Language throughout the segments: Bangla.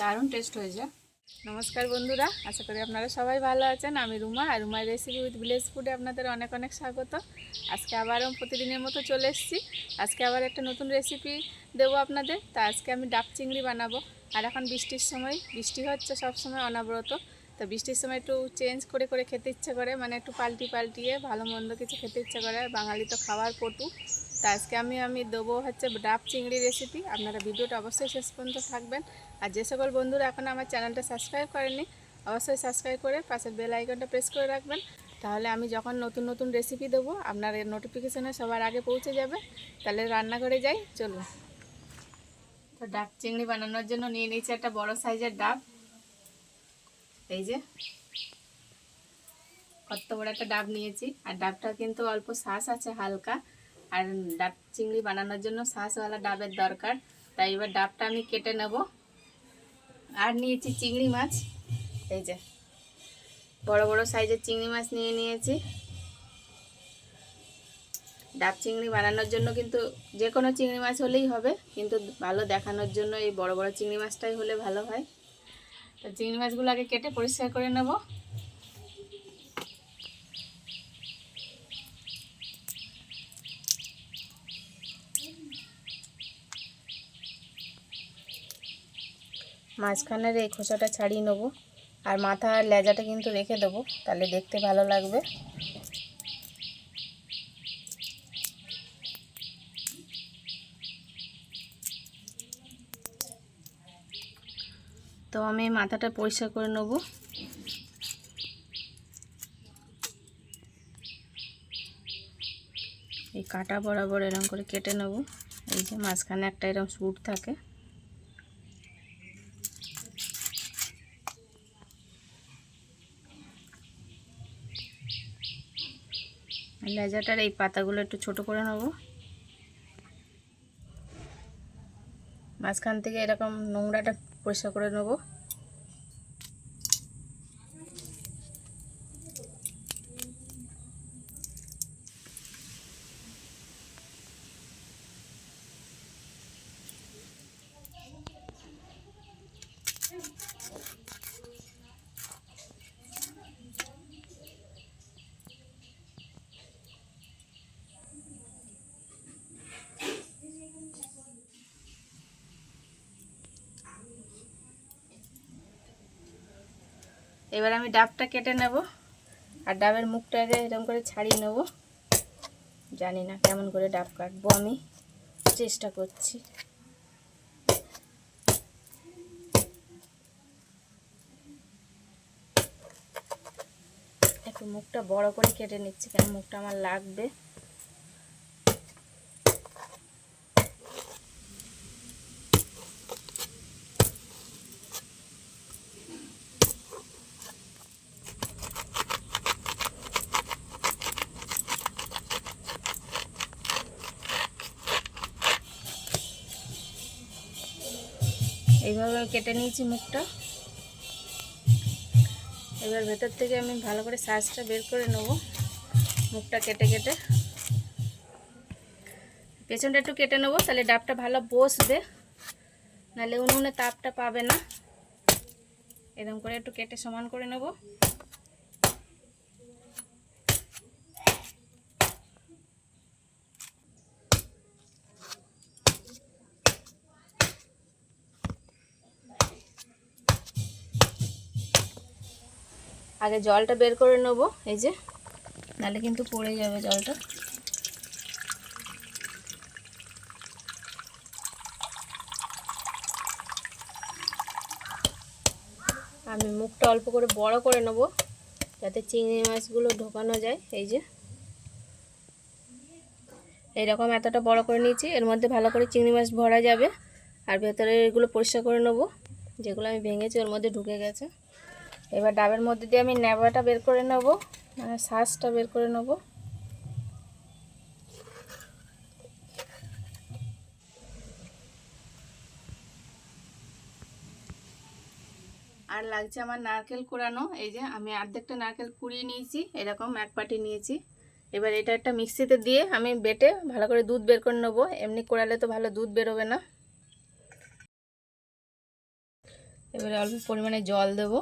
দারুণ টেস্ট হয়েছে নমস্কার বন্ধুরা, আশা করি আপনারা সবাই ভালো আছেন। আমি রুমা আর রুমার রেসিপি উইথ ভিলেজ ফুডে আপনাদের অনেক অনেক স্বাগত। আজকে আবারও প্রতিদিনের মতো চলে এসেছি। আজকে আবার একটা নতুন রেসিপি দেবো আপনাদের। তা আজকে আমি ডাব চিংড়ি বানাবো। আর এখন বৃষ্টির সময়, বৃষ্টি হচ্ছে সব সময় অনাবরত। তো বৃষ্টির সময় একটু চেঞ্জ করে করে খেতে ইচ্ছে করে। মানে একটু পাল্টি, পাল্টিয়ে ভালো মন্দ কিছু খেতে ইচ্ছে করে। বাঙালি তো খাওয়ার পটু। তা আজকে আমি আমি দেবো হচ্ছে ডাব চিংড়ি রেসিপি আপনারা ভিডিওটা অবশ্যই শেষ পর্যন্ত থাকবেন। আর যে সকল বন্ধুরা এখন আমার চ্যানেলটা সাবস্ক্রাইব করেনি অবশ্যই সাবস্ক্রাইব করে পাশের বেল আইকনটা প্রেস করে রাখবেন। তাহলে আমি যখন নতুন নতুন রেসিপি দেবো, আপনার নোটিফিকেশনে সবার আগে পৌঁছে যাবে। তাহলে রান্নাঘরে যাই, চলুন। তো ডাব চিংড়ি বানানোর জন্য নিয়ে নিয়েছি একটা বড় সাইজের ডাব। এই যে, কত বড় একটা ডাব নিয়েছি। আর ডাবটা কিন্তু অল্প শ্বাস আছে, হালকা। আর ডাব চিংড়ি বানানোর জন্য শ্বাসওয়ালা ডাবের দরকার। তাই এবার ডাবটা আমি কেটে নেব। আর নিয়েছি চিংড়ি মাছ। এই যে, বড় বড় সাইজের চিংড়ি মাছ নিয়ে নিয়েছি। ডাব চিংড়ি বানানোর জন্য কিন্তু যে কোনো চিংড়ি মাছ হলেই হবে, কিন্তু ভালো দেখানোর জন্য এই বড় বড় চিংড়ি মাছটাই হলে ভালো হয়। তো চিংড়ি মাছগুলো আগে কেটে পরিষ্কার করে নেব। মাঝখানের এই খোসাটা ছাড়িয়ে নেব। আর মাথা আর লেজাটা কিন্তু রেখে দেবো, তাহলে দেখতে ভালো লাগবে। তো আমি মাথাটা পরিষ্কার করে নেব। এই কাটা বরাবর এরকম করে কেটে নেব। এই যে মাঝখানে একটা এরকম সুট থাকে। লেজাটার এই পাতাগুলো একটু ছোট করে নেব। মাঝখান থেকে এরকম নোংরাটা পরিষ্কার করে নেব। এবার আমি ডাবটা কেটে নেব। আর ডাবের মুখটাকে এরকম করে ছাড়িয়ে নেব। জানি না কেমন করে ডাব কাটবো আমি। চেষ্টা করছি। একটু মুখটা বড় করে কেটে নিচ্ছি, কেন মুখটা আমার লাগবে। এইভাবে কেটে নিয়েছি মুখটা। এবার ভেতর থেকে আমি ভালো করে সাইজটা বের করে নেব, মুখটা কেটে কেটে। পেছনটা একটু কেটে নেব, তাহলে ডাবটা ভালো বসবে, নাহলে উনুনে তাপটা পাবে না। এরকম করে একটু কেটে সমান করে নেব। আগে জলটা বের করে নেব, এই যে। নাহলে কিন্তু পড়ে যাবে জলটা। আমি মুখটা অল্প করে বড় করে নেব, যাতে চিংড়ি মাছগুলো ঢোকানো যায়, এই যে। এইরকম এতটা বড় করে নিয়েছি, এর মধ্যে ভালো করে চিংড়ি মাছ ভরা যাবে, আর ভেতরে এগুলো পরিষ্কার করে নেব, যেগুলো আমি ভেঙেছি ওর মধ্যে ঢুকে গেছে। এবার ডাবের মধ্যে দিয়ে আমি নেবাটা বের করে নেব মানে শ্বাসটা বের করে নেব। আর লাগছে আমার নারকেল কুড়ানো, এই যে আমি অর্ধেকটা নারকেল কুড়িয়ে নিয়েছি, এরকম এক পাটি নিয়েছি। এবার এটা একটা মিক্সিতে দিয়ে আমি বেটে ভালো করে দুধ বের করে নেব, এমনি করালে তো ভালো দুধ বেরোবে না। এবারে অল্প পরিমাণে জল দেব।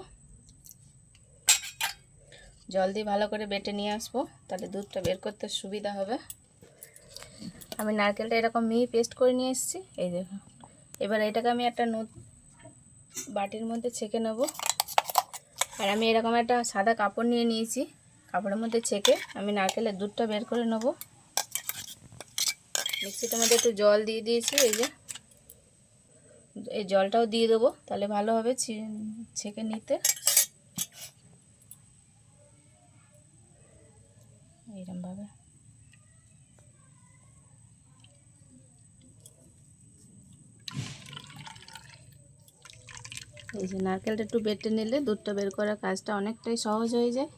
জল দিয়ে ভালো করে বেটে নিয়ে আসব, তাহলে দুধটা বের করতে সুবিধা হবে। আমি নারকেলটা এরকম মিহি পেস্ট করে নিয়ে এসেছি, এই দেখো। এবার এটাকে আমি একটা নো- বাটির মধ্যে ছেঁকে নেব। আর আমি এরকম একটা সাদা কাপড় নিয়ে নিয়েছি, কাপড়ের মধ্যে ছেঁকে আমি নারকেলের দুধটা বের করে নেব। মিক্সিটার মধ্যে একটু জল দিয়ে দিয়েছি, এই যে। এই জলটাও দিয়ে দেবো, তাহলে ভালো হবে ছেঁকে নিতে। এইরকমভাবে এই যে নারকেলটা একটু বেটে নিলে দুধটা বের করার কাজটা অনেকটাই সহজ হয়ে যায়।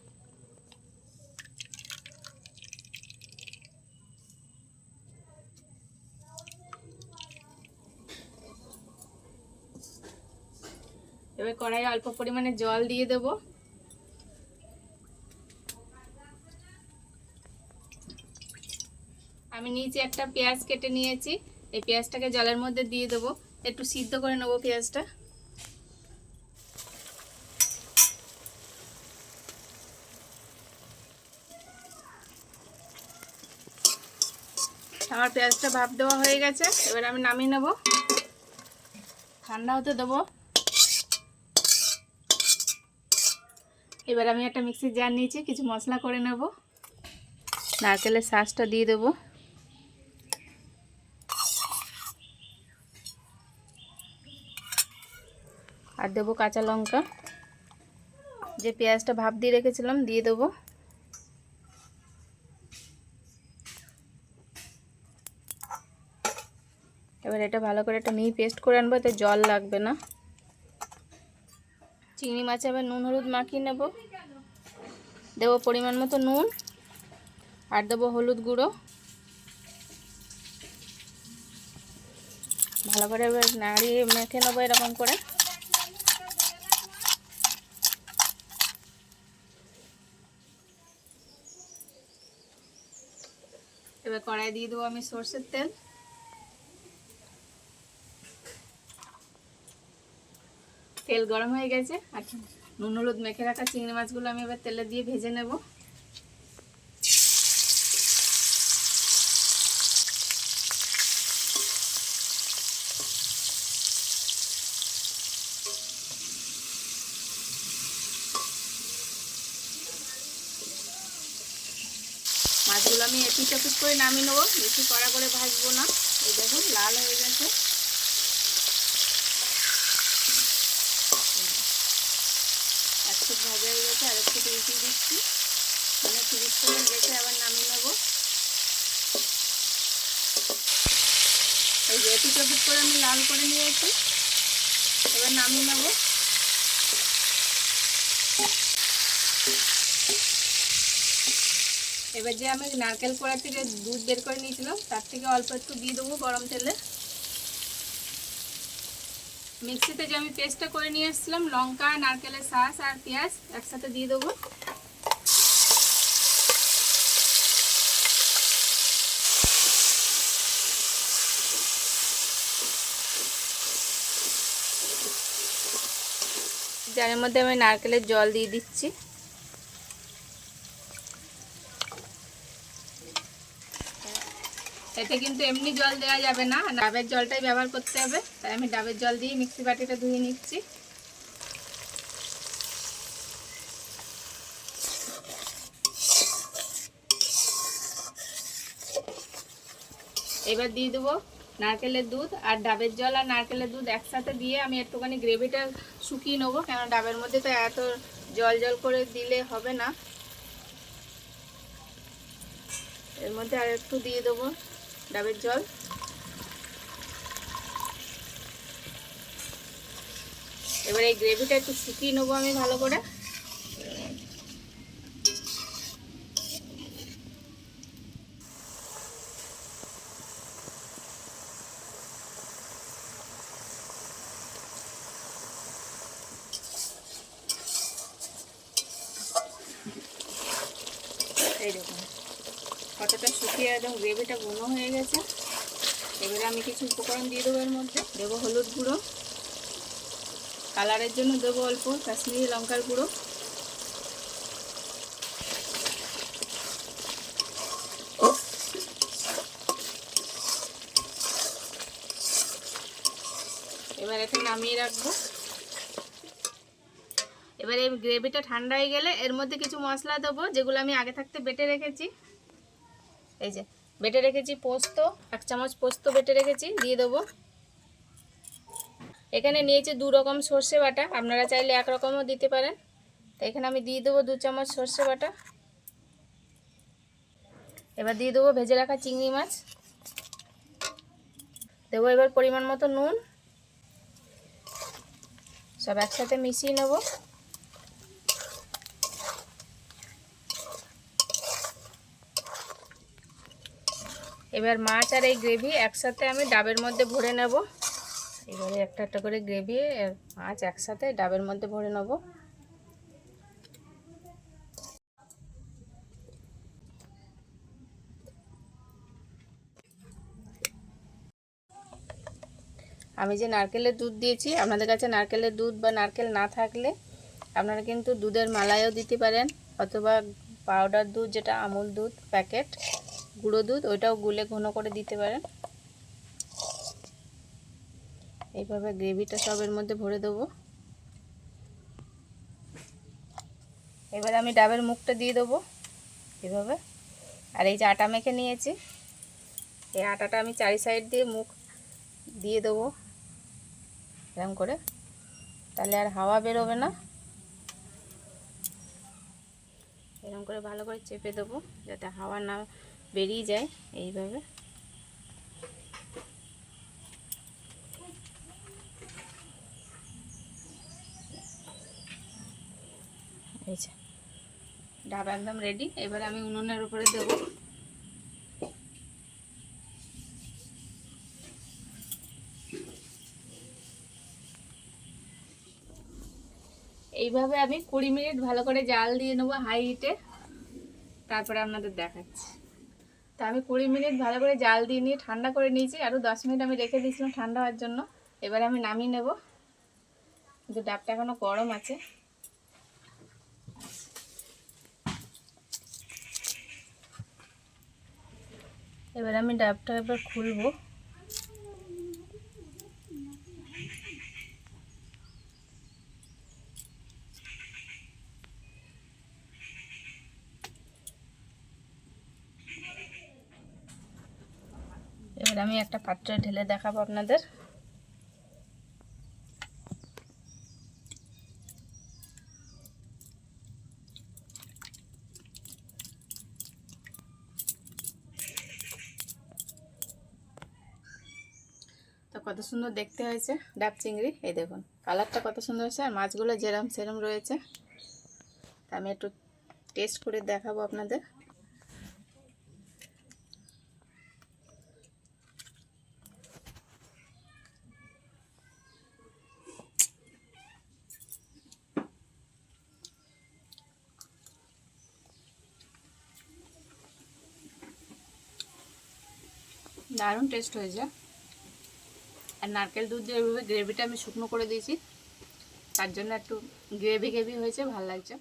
এবার কড়াইয়ে অল্প পরিমাণে জল দিয়ে দেব। আমি নিচে একটা পেঁয়াজ কেটে নিয়েছি। এই পেঁয়াজটাকে জলের মধ্যে দিয়ে দেবো। একটু সিদ্ধ করে নেব পেঁয়াজটা। আমার পেঁয়াজটা ভাপ দেওয়া হয়ে গেছে। এবার আমি নামিয়ে নেব। ঠান্ডা হতে দেবো। এবার আমি একটা মিক্সির জার নিয়েছি, কিছু মশলা করে নেব। নারকেলের শাঁসটা দিয়ে দেবো। আর দেবো কাঁচা লঙ্কা। যে পেঁয়াজটা ভাপ দিয়ে রেখেছিলাম, দিয়ে দেবো। এবার এটা ভালো করে একটা মিহি পেস্ট করে আনব, এতে জল লাগবে না। চিংড়ি মাছে আবার নুন, হলুদ মাখিয়ে নেব। দেবো পরিমাণ মতো নুন, আর দেবো হলুদ গুঁড়ো। ভালো করে এবার নাড়িয়ে মেখে নেব এরকম করে। এবার কড়াই দিয়ে দেবো আমি সর্ষের তেল। তেল গরম হয়ে গেছে, আর নুন হলুদ মেখে রাখা চিংড়ি মাছগুলো আমি এবার তেলে দিয়ে ভেজে নেব। মাছগুলো আমি এপিচ এপিচ করে নামিয়ে নেব। বেশি কড়া করে ভাজবো না। এই দেখুন, লাল হয়ে গেছে। এক ফুট ভাজা হয়ে গেছে আর একটু উল্টে দিচ্ছি। মানে তিরিশ সেকেন্ড রেখে আবার নামিয়ে নেব। এই যে চপিট করে আমি লাল করে নিয়েছি। এবার নামিয়ে নেব। এবার যে আমি নারকেল কোড়া থেকে দুধ বের করে নিয়েছিলাম, তার থেকে অল্প একটু দিয়ে দেবো গরম তেলে। মিক্সিতে যে আমি পেস্টটা করে নিয়ে এসেছিলাম লঙ্কা, নারকেলের শাঁস আর পেঁয়াজ একসাথে দিয়ে দেবো। জারের মধ্যে আমি নারকেলের জল দিয়ে দিচ্ছি। এতে কিন্তু এমনি জল দেওয়া যাবে না। ডাবের জলটাই ব্যবহার করতে হবে। তাই আমি ডাবের জল দিয়ে মিক্সি বাটিটা ধুয়ে নিচ্ছি। এবার দিয়ে দেবো নারকেলের দুধ আর ডাবের জল আর নারকেলের দুধ একসাথে দিয়ে আমি একটুখানি গ্রেভিটা শুকিয়ে নেব কেন ডাবের মধ্যে তো এত জল জল করে দিলে হবে না। এর মধ্যে আর একটু দিয়ে দেবো। ডাবের জল। এবার এই গ্রেভিটা একটু শুকিয়ে নেব আমি ভালো করে এই দেখুন কষিয়ে একদম গ্রেভিটা ঘন হয়ে গেছে। এবারে আমি কিছু উপকরণ দিয়ে দেবো এর মধ্যে। দেবো হলুদ গুঁড়ো। কালারের জন্য দেবো অল্প কাশ্মীরি লঙ্কার গুঁড়ো। এবার এখন নামিয়ে রাখব। এবার গ্রেভিটা ঠান্ডা হয়ে গেলে এর মধ্যে কিছু মশলা দেবো, যেগুলো আমি আগে থাকতে বেটে রেখেছি। এই যে, বেটে রেখেছি পোস্ত, এক চামচ পোস্ত বেটে রেখেছি, দিয়ে দেবো। এখানে নিয়েছি দু রকম সর্ষে বাটা, আপনারা চাইলে এক রকমও দিতে পারেন। তো এখানে আমি দিয়ে দেবো দু চামচ সর্ষে বাটা। এবার দিয়ে দেবো ভেজে রাখা চিংড়ি মাছ। দেবো এবার পরিমাণ মতো নুন। সব একসাথে মিশিয়ে নেব। এবার মাছ আর এই গ্রেভি একসাথে আমি ডাবের মধ্যে ভরে নেব। এবারে একটা একটা করে গ্রেভি মাছ একসাথে ডাবের মধ্যে ভরে নেব। আমি যে নারকেলের দুধ দিয়েছি, আপনাদের কাছে নারকেলের দুধ বা নারকেল না থাকলে আপনারা কিন্তু দুধের মালাইও দিতে পারেন, অথবা পাউডার দুধ, যেটা আমুল দুধ প্যাকেট গুঁড়ো দুধ, ওইটাও গুলে ঘন করে দিতে পারেন। এইভাবে গ্রেভিটা সবের মধ্যে ভরে দেবো। এবার আমি ডাবের মুখটা দিয়ে দেবো এভাবে। আর এই যে আটা মেখে নিয়েছি, এই আটাটা আমি চারি সাইড দিয়ে মুখ দিয়ে দেবো এরকম করে। তাহলে আর হাওয়া বেরোবে না। এরকম করে ভালো করে চেপে দেবো যাতে হাওয়া না বেরিয়ে যায় এইভাবে। ডাব একদম রেডি এবার আমি উনুনের উপরে দেবো। এইভাবে আমি কুড়ি মিনিট ভালো করে জাল দিয়ে নেব হাই হিটে। তারপরে আপনাদের দেখাচ্ছি। তো আমি কুড়ি মিনিট ভালো করে জাল দিয়ে নিয়ে ঠান্ডা করে নিয়েছি। আরও দশ মিনিট আমি রেখে দিয়েছিলাম ঠান্ডা হওয়ার জন্য। এবারে আমি নামিয়ে নেব। কিন্তু ডাবটা এখনও গরম আছে। এবার আমি ডাবটা এবার খুলবো। এবার আমি একটা পাত্রে ঢেলে দেখাবো আপনাদের। কত সুন্দর দেখতে হয়েছে ডাব চিংড়ি। এই দেখুন, কালারটা কত সুন্দর হয়েছে আর মাছগুলো যেরম সেরম রয়েছে। আমি একটু টেস্ট করে দেখাবো আপনাদের। দারুণ টেস্ট হয়েছে। আর নারকেল দুধ দিয়ে গ্রেভিটা আমি শুকনো করে দিয়েছি, তার জন্য একটু গ্রেভি গ্রেভি হয়েছে, ভালো লাগছে।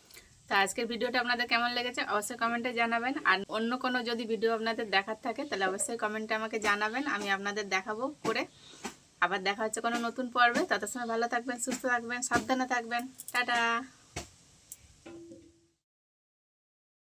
তো আজকের ভিডিওটা আপনাদের কেমন লেগেছে অবশ্যই কমেন্টে জানাবেন। আর অন্য কোনো যদি ভিডিও আপনাদের দেখার থাকে, তাহলে অবশ্যই কমেন্টে আমাকে জানাবেন, আমি আপনাদের দেখাবো করে। আবার দেখা হচ্ছে কোনো নতুন পর্বে তত সময় ভালো থাকবেন, সুস্থ থাকবেন, সাবধানে থাকবেন। টাটা!